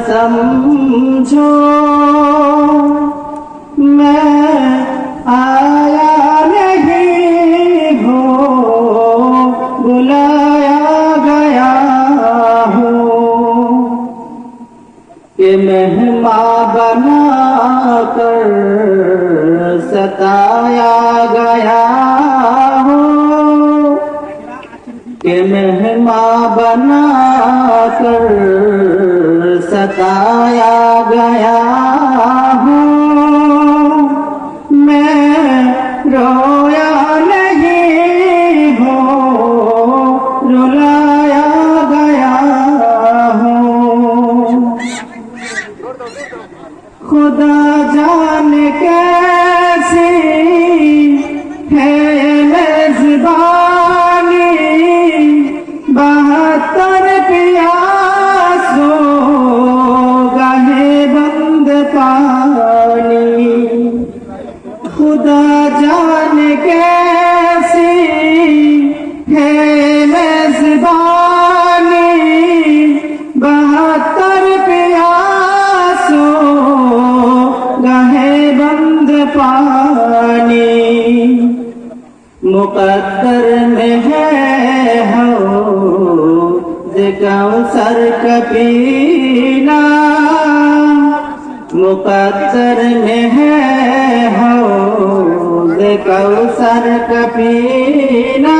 समझो, मैं आया नहीं हूँ, बुलाया गया हूँ। कि मेहमा बना कर सताया गया हो। कि मेहमा बना कर सताया गया मुकद्दर में है हो कौसर कपीना मुकद्दर में है हो कौसर कपीना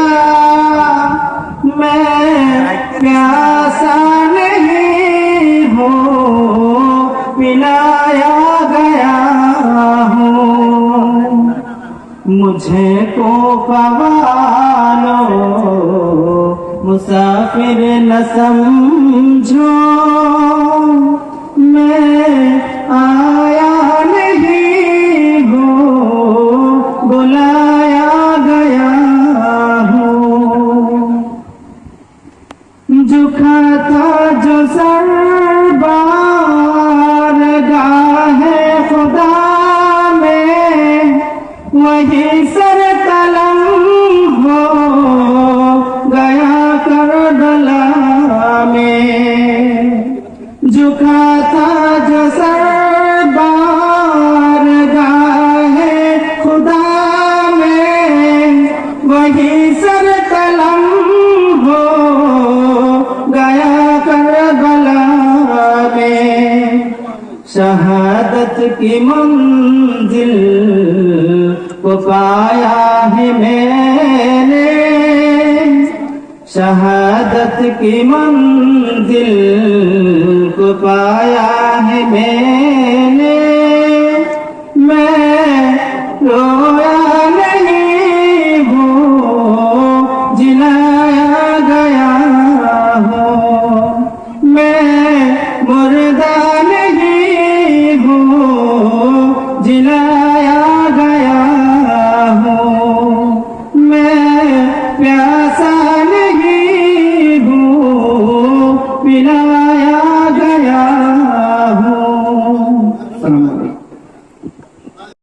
मैं प्यासा नहीं हूँ, पिलाया मुझे को पवालो मुसाफिर न समझो। झुका था जो सर बार गाहे खुदा में, वही सर कलम हो गया कर गला में। शहादत की मंजिल को पाया है मैंने शहादत की मंजिल को पाया है मैंने। हूँ पिलाया